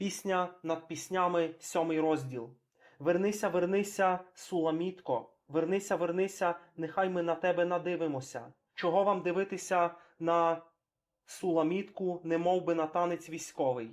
Пісня над піснями, сьомий розділ. Вернися, вернися, суламітко, вернися, вернися, нехай ми на тебе надивимося. Чого вам дивитися на суламітку, не би на танець військовий?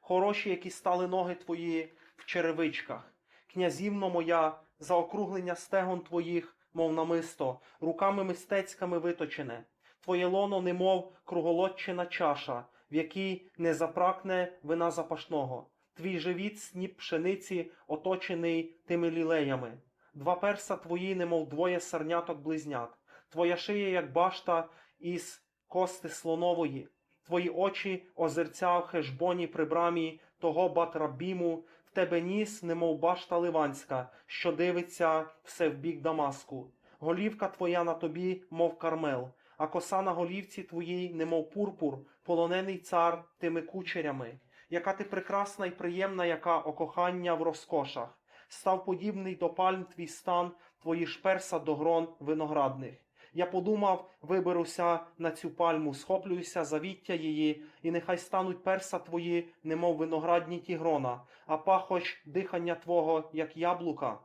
Хороші, які стали ноги твої в черевичках. Князівно моя, заокруглення стегон твоїх, мов намисто, руками мистецькими виточене. Твоє лоно, немов круголодчина чаша, в якій не запракне вина запашного. Твій живіт сніп пшениці, оточений тими лілеями. Два перса твої, немов двоє сарняток близнят. Твоя шия, як башта із кости слонової. Твої очі озерця в хешбоні при брамі того батрабіму, в тебе ніс, немов башта ливанська, що дивиться все в бік Дамаску. Голівка твоя на тобі, мов кармел, а коса на голівці твоїй, немов пурпур, полонений цар тими кучерями. Яка ти прекрасна і приємна, яка окохання в розкошах. Став подібний до пальм твій стан, твої ж перса до грон виноградних. Я подумав, виберуся на цю пальму, схоплююся завіття її, і нехай стануть перса твої, немов виноградні ті грона, а пахощ дихання твого, як яблука,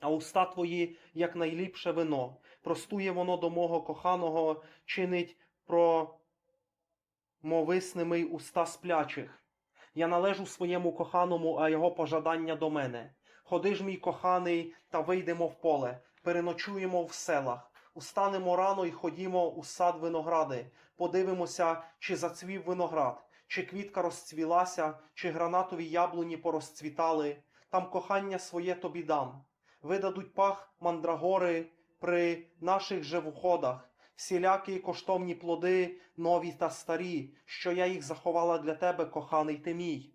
а уста твої, як найліпше вино. Простує воно до мого коханого, чинить про мовисними й уста сплячих. Я належу своєму коханому, а його пожадання до мене. Ходи ж, мій коханий, та вийдемо в поле, переночуємо в селах, устанемо рано й ходімо у сад виногради, подивимося, чи зацвів виноград, чи квітка розцвілася, чи гранатові яблуні порозцвітали. Там кохання своє тобі дам. Видадуть пах мандрагори при наших же входах, всілякі коштовні плоди, нові та старі, що я їх заховала для тебе, коханий ти мій.